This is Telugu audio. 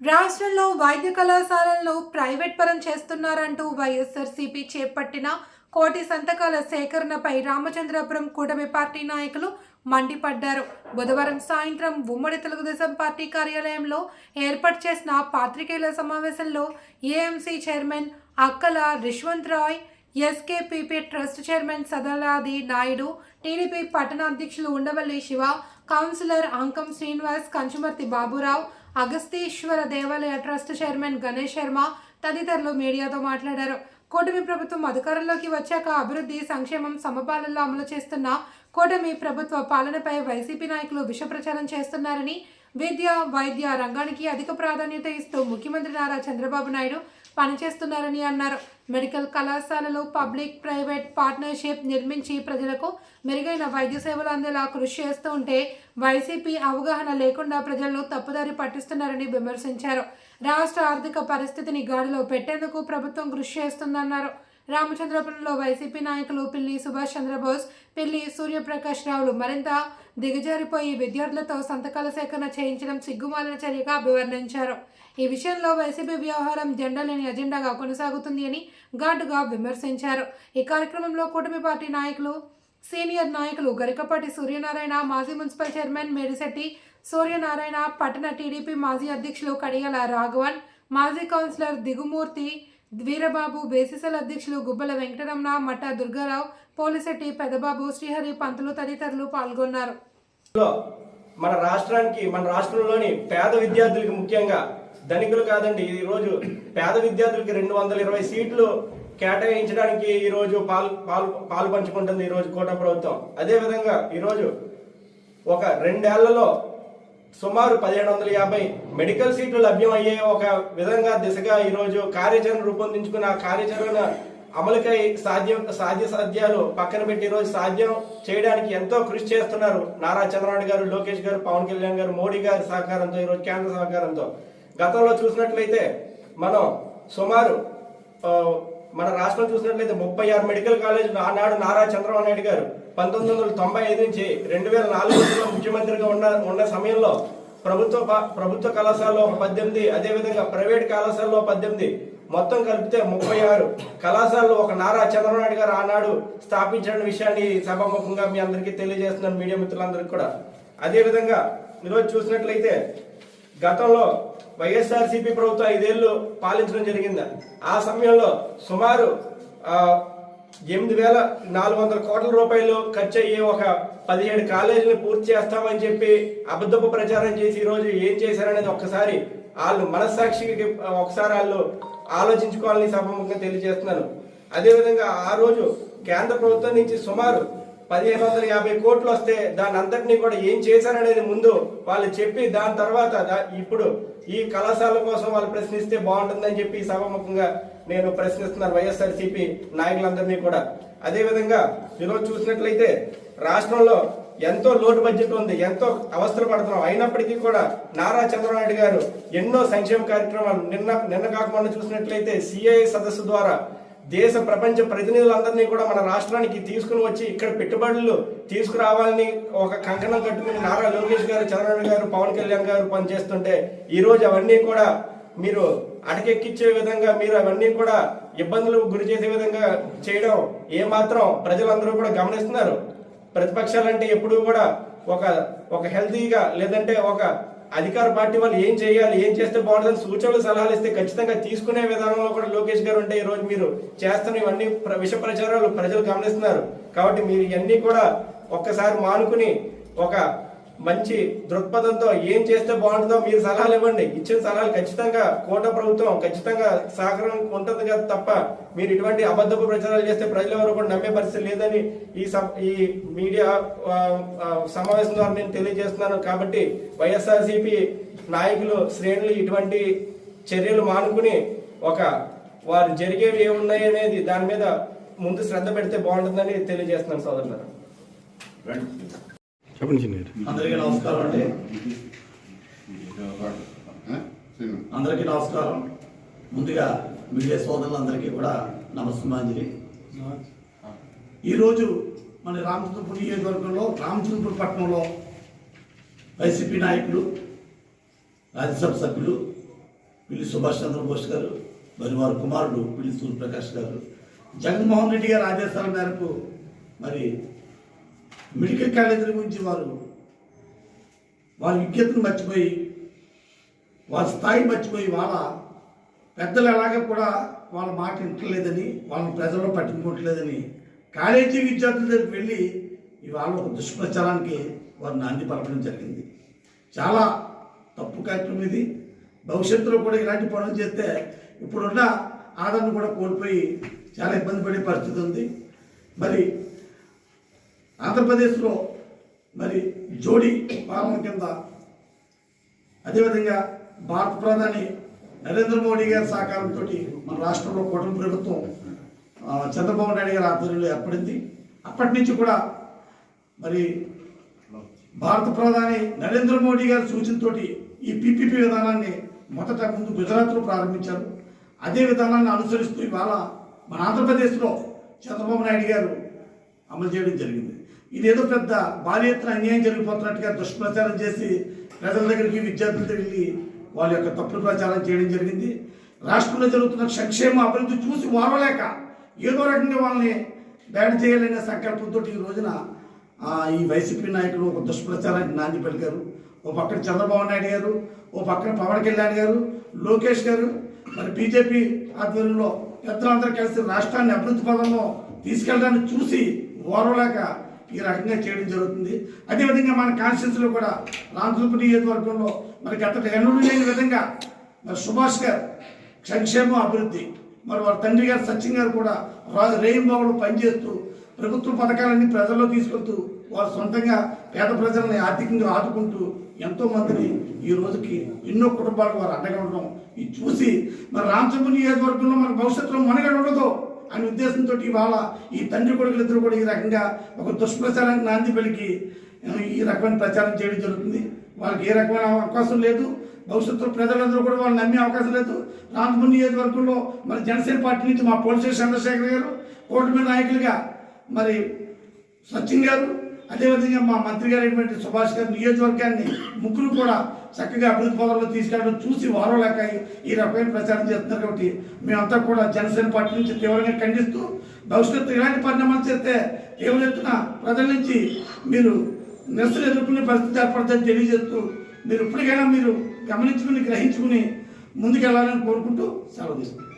రాష్ట్రంలో వైద్య కళాశాలల్లో ప్రైవేట్ పరం చేస్తున్నారంటూ వైఎస్ఆర్సీపీ చేపట్టిన కోటి సంతకాల సేకరణపై రామచంద్రపురం కూటమి పార్టీ నాయకులు మండిపడ్డారు. బుధవారం సాయంత్రం ఉమ్మడి తెలుగుదేశం పార్టీ కార్యాలయంలో ఏర్పాటు చేసిన పాత్రికేయుల సమావేశంలో AMC chairman Akkala Rishwanth Rai SKPP trust chairman Sadaladi Naidu TDP పట్టణ అధ్యక్షులు ఉండవల్లి శివ కౌన్సిలర్ అంకం శ్రీనివాస్ కంచుమర్తి బాబురావు అగస్తీశ్వర దేవాలయ ట్రస్ట్ చైర్మన్ గణేష్ శర్మ తదితరులు మీడియాతో మాట్లాడారు. కూటమి ప్రభుత్వం అధికారంలోకి వచ్చాక అభివృద్ధి సంక్షేమం సమపాలనలో అమలు చేస్తున్న కూటమి ప్రభుత్వ పాలనపై వైసీపీ నాయకులు విష ప్రచారం చేస్తున్నారని విద్య వైద్య రంగానికి అధిక ప్రాధాన్యత ఇస్తూ ముఖ్యమంత్రి నారా చంద్రబాబు నాయుడు పనిచేస్తున్నారని అన్నారు. మెడికల్ కళాశాలలు పబ్లిక్ ప్రైవేట్ పార్ట్నర్షిప్ నిర్మించి ప్రజలకు మెరుగైన వైద్య సేవలు అందేలా కృషి చేస్తూ ఉంటే వైసీపీ అవగాహన లేకుండా ప్రజలను తప్పుదారి పట్టిస్తున్నారని విమర్శించారు. రాష్ట్ర ఆర్థిక పరిస్థితిని గాడిలో పెట్టేందుకు ప్రభుత్వం కృషి చేస్తుందన్నారు. రామచంద్రపురంలో వైసీపీ నాయకులు పిల్లి సుభాష్ చంద్రబోస్ పిల్లి సూర్యప్రకాష్ రావులు మరింత దిగజారిపోయి విద్యార్థులతో సంతకాల సేకరణ చేయించడం సిగ్గుమాలిన చర్యగా అభివర్ణించారు. ఈ విషయంలో వైసీపీ వ్యవహారం జెండా లేని అజెండాగా కొనసాగుతుంది అని ఘాటుగా విమర్శించారు. ఈ కార్యక్రమంలో కూటమి పార్టీ నాయకులు సీనియర్ నాయకులు గరికపాటి సూర్యనారాయణ మాజీ మున్సిపల్ చైర్మన్ మేడిశెట్టి సూర్యనారాయణ పట్టణ టీడీపీ మాజీ అధ్యక్షులు కడియాల రాఘవన్ మాజీ కౌన్సిలర్ దిగుమూర్తి వీరబాబు బేసిసల్ అధ్యక్షులు గుబ్బల వెంకటరమణ మట్టా దుర్గారావు పోలిశెట్టి పెదబాబు శ్రీహరి పంతులు తదితరులు పాల్గొన్నారు. మన రాష్ట్రానికి మన రాష్ట్రంలోని పేద విద్యార్థులకి ముఖ్యంగా ధనికులు కాదండి ఈ రోజు పేద విద్యార్థులకి రెండు వందల ఇరవై సీట్లు కేటాయించడానికి ఈరోజు పాల్ పాల్ పాలు పంచుకుంటుంది ఈరోజు కోట ప్రభుత్వం. అదే విధంగా ఒక రెండేళ్ళలో సుమారు పదిహేడు వందల యాభై మెడికల్ సీట్లు లభ్యమయ్యే ఒక విధంగా దిశగా ఈరోజు కార్యాచరణ రూపొందించుకున్న ఆ కార్యాచరణ అమలుకై సాధ్యం సాధ్య సాధ్యాలు పక్కన పెట్టి ఈరోజు రోజు సాధ్యం చేయడానికి ఎంతో కృషి చేస్తున్నారు నారా చంద్రబాబు గారు లోకేష్ గారు పవన్ కళ్యాణ్ గారు మోడీ గారి సహకారంతో ఈ రోజు కేంద్ర సహకారంతో. గతంలో చూసినట్లయితే మనం సుమారు మన రాష్ట్రం చూసినట్లయితే ముప్పై ఆరు మెడికల్ కాలేజ్ ఆనాడు నారా చంద్రబాబు నాయుడు గారు పంతొమ్మిది వందల తొంభై ఐదు నుంచి రెండు వేల నాలుగులో ముఖ్యమంత్రిగా ఉన్న ఉన్న సమయంలో ప్రభుత్వ ప్రభుత్వ కళాశాలలో ఒక పద్దెనిమిది అదేవిధంగా ప్రైవేట్ కళాశాలలో పద్దెనిమిది మొత్తం కలిపితే ముప్పై ఆరు. కళాశాలలో ఒక నారా చంద్రబాబు గారు ఆనాడు స్థాపించిన విషయాన్ని సభాముఖంగా మీ అందరికీ తెలియజేస్తున్నాను మీడియా మిత్రులందరికీ కూడా. అదేవిధంగా ఈరోజు చూసినట్లయితే గతంలో వైఎస్ఆర్సీపీ ప్రభుత్వం ఐదేళ్ళు పాలించడం జరిగింది. ఆ సమయంలో సుమారు ఎనిమిది వేల నాలుగు వందల కోట్ల రూపాయలు ఖర్చు అయ్యే ఒక పదిహేడు కాలేజీలు పూర్తి చేస్తామని చెప్పి అబద్ధపు ప్రచారం చేసి ఈ రోజు ఏం చేశారనేది ఒక్కసారి వాళ్ళు మనస్సాక్షికి ఒకసారి వాళ్ళు ఆలోచించుకోవాలని సభముఖంగా తెలియజేస్తున్నాను. అదేవిధంగా ఆ రోజు కేంద్ర ప్రభుత్వం నుంచి సుమారు పదిహేను వందల యాభై కోట్లు వస్తే దాని అంతటినీ కూడా ఏం చేశారనేది ముందు వాళ్ళు చెప్పి దాని తర్వాత ఇప్పుడు ఈ కళాశాల కోసం వాళ్ళు ప్రశ్నిస్తే బాగుంటుందని చెప్పి సభాముఖంగా నేను ప్రశ్నిస్తున్నాను వైఎస్ఆర్సీపీ నాయకులందరినీ కూడా. అదేవిధంగా ఈరోజు చూసినట్లయితే రాష్ట్రంలో ఎంతో లోటు బడ్జెట్ ఉంది ఎంతో అవస్థలు పడుతున్నాం. అయినప్పటికీ కూడా నారా చంద్రబాబు గారు ఎన్నో సంక్షేమ కార్యక్రమాలు నిన్న నిన్న కాకుండా చూసినట్లయితే సిఐ సదస్సు ద్వారా దేశ ప్రపంచ ప్రతినిధులందరినీ కూడా మన రాష్ట్రానికి తీసుకుని వచ్చి ఇక్కడ పెట్టుబడులు తీసుకురావాలని ఒక కంకణం కట్టుకుని నారా లోకేష్ గారు చంద్రబాబు గారు పవన్ కళ్యాణ్ గారు పనిచేస్తుంటే ఈరోజు అవన్నీ కూడా మీరు అటకెక్కించే విధంగా మీరు అవన్నీ కూడా ఇబ్బందులు గురి చేసే విధంగా చేయడం ఏమాత్రం ప్రజలందరూ కూడా గమనిస్తున్నారు. ప్రతిపక్షాలంటే ఎప్పుడూ కూడా ఒక ఒక హెల్తీగా లేదంటే ఒక అధికార పార్టీ వాళ్ళు ఏం చేయాలి ఏం చేస్తే బాగుంటుందని సూచనలు సలహాలు ఇస్తే ఖచ్చితంగా తీసుకునే విధానంలో కూడా లోకేష్ గారు ఉంటే ఈ రోజు మీరు చేస్తున్న ఇవన్నీ ప్ర- విష ప్రచారాలు ప్రజలు గమనిస్తున్నారు. కాబట్టి మీరు ఇవన్నీ కూడా ఒక్కసారి మానుకుని ఒక మంచి దృక్పథంతో ఏం చేస్తే బాగుంటుందో మీరు సలహాలు ఇవ్వండి. ఇచ్చిన సలహాలు ఖచ్చితంగా కోట ప్రభుత్వం ఖచ్చితంగా సహకారం ఉంటుంది కదా తప్ప మీరు ఇటువంటి అబద్ధపు ప్రచారాలు చేస్తే ప్రజలు ఎవరు కూడా నమ్మే పరిస్థితి లేదని ఈ సబ్- ఈ మీడియా సమావేశం ద్వారా నేను తెలియజేస్తున్నాను. కాబట్టి వైఎస్ఆర్సీపీ నాయకులు శ్రేణులు ఇటువంటి చర్యలు మానుకుని ఒక వారు జరిగేవి ఏమున్నాయి అనేది దాని మీద ముందు శ్రద్ధ పెడితే బాగుంటుందని తెలియజేస్తున్నాను సోదరులారా. చెప్పండి చిన్న. అందరికీ నమస్కారం అండి. అందరికీ నమస్కారం. ముందుగా మీడియా సోదరులందరికీ కూడా నమస్కారాంజలి. ఈరోజు మన రామచంద్రపురం నియోజకవర్గంలో రామచంద్రపురం పట్టణంలో వైసీపీ నాయకులు రాజ్యసభ సభ్యులు పిల్లి సుభాష్ చంద్రబోస్ గారు మరి వారి కుమారుడు పిల్లి సూర్యప్రకాష్ గారు జగన్మోహన్ రెడ్డి గారి ఆదేశాల మేరకు మరి మెడికల్ కాలేజీల గురించి వారు వారి విజ్ఞతను మర్చిపోయి వారి స్థాయి మర్చిపోయి వాళ్ళ పెద్దలు ఎలాగ కూడా వాళ్ళ మాట వింటలేదని వాళ్ళని ప్రజల్లో పట్టించుకోవట్లేదని కాలేజీ విద్యార్థుల దగ్గరికి వెళ్ళి ఇవాళ ఒక దుష్ప్రచారానికి వారు నాంది పలపడం జరిగింది. చాలా తప్పు కార్యక్రమం ఇది. భవిష్యత్తులో కూడా ఇలాంటి పనులు చేస్తే ఇప్పుడున్న ఆదరణ కూడా కోల్పోయి చాలా ఇబ్బంది పడే పరిస్థితి ఉంది. మరి ఆంధ్రప్రదేశ్లో మరి జోడీ పాలన కింద అదేవిధంగా భారత ప్రధాని నరేంద్ర మోడీ గారి సహకారంతో మన రాష్ట్రంలో కూటమి ప్రభుత్వం చంద్రబాబు నాయుడు గారి ఆధ్వర్యంలో ఏర్పడింది. అప్పటి నుంచి కూడా మరి భారత ప్రధాని నరేంద్ర మోడీ గారి సూచనతోటి ఈ పీపీపీ విధానాన్ని మొదట ముందు గుజరాత్లో ప్రారంభించారు. అదే విధానాన్ని అనుసరిస్తూ ఇవాళ మన ఆంధ్రప్రదేశ్లో చంద్రబాబు నాయుడు గారు అమలు చేయడం జరిగింది. ఇదేదో పెద్ద భారీ ఎత్తున అన్యాయం జరిగిపోతున్నట్టుగా దుష్ప్రచారం చేసి ప్రజల దగ్గరికి విద్యార్థుల దగ్గరికి వెళ్ళి వాళ్ళ యొక్క తప్పుడు ప్రచారం చేయడం జరిగింది. రాష్ట్రంలో జరుగుతున్న సంక్షేమ అభివృద్ధి చూసి ఓర్వలేక ఏదో రకంగా వాళ్ళని బ్యాన్ చేయాలనే సంకల్పంతో ఈ రోజున ఈ వైసీపీ నాయకులు ఒక దుష్ప్రచారానికి నాంది పలికారు. ఓ పక్కన చంద్రబాబు నాయుడు గారు ఓ పక్కన పవన్ కళ్యాణ్ గారు లోకేష్ గారు మరి బీజేపీ ఆధ్వర్యంలో పెద్దలందరూ కలిసి రాష్ట్రాన్ని అభివృద్ధి పదంలో తీసుకెళ్ళడానికి చూసి ఓర్వలేక ఈ రకంగా చేయడం జరుగుతుంది. అదేవిధంగా మన కాన్స్టిట్యూన్సీలో కూడా రామచంద్రపురి నియోజకవర్గంలో మరి గత ఎన్నడూ లేని విధంగా మరి సుభాష్ గారు సంక్షేమం అభివృద్ధి మరి వారి తండ్రి గారు సచిన్ గారు కూడా రా- రేయింబావులు పనిచేస్తూ ప్రభుత్వ పథకాలన్నీ ప్రజల్లో తీసుకెళ్తూ వారు సొంతంగా పేద ప్రజల్ని ఆర్థికంగా ఆదుకుంటూ ఎంతో మందిని ఈ రోజుకి ఎన్నో కుటుంబాలకు వారు అండగా ఉండడం ఇది చూసి మరి రామచంద్ర నియోజకవర్గంలో మన భవిష్యత్తులో మనగడ ఉండదు. అనే ఉద్దేశంతో ఇవాళ ఈ తండ్రి కొడుకులు ఇద్దరు కూడా ఈ రకంగా ఒక దుష్ప్రచారానికి నాంది పలికి ఈ రకమైన ప్రచారం చేయడం జరుగుతుంది. వాళ్ళకి ఏ రకమైన అవకాశం లేదు. భవిష్యత్తులో ప్రజలందరూ కూడా వాళ్ళు నమ్మే అవకాశం లేదు. రామపురం నియోజకవర్గంలో మరి జనసేన పార్టీ నుంచి మా పోలీసు చంద్రశేఖర్ గారు కూటమి నాయకులుగా మరి సచిన్ గారు అదేవిధంగా మా మంత్రి గారైనటువంటి సుభాష్ గారి నియోజకవర్గాన్ని ముగ్గురు కూడా చక్కగా అభివృద్ధి పదంలో తీసుకెళ్ళడం చూసి వారం లేక ఈ రకమైన ప్రచారం చేస్తున్నారు కాబట్టి మేమంతా కూడా జనసేన పార్టీ నుంచి తీవ్రంగా ఖండిస్తూ భవిష్యత్తు ఇలాంటి పరిణామాలు చేస్తే తీవ్ర ఎత్తున ప్రజల నుంచి మీరు నిరసన ఎదుర్కొనే పరిస్థితి ఏర్పడుతుందని తెలియజేస్తూ మీరు ఇప్పటికైనా మీరు గమనించుకుని గ్రహించుకుని ముందుకెళ్ళాలని కోరుకుంటూ సెలవు తీసుకుంటాం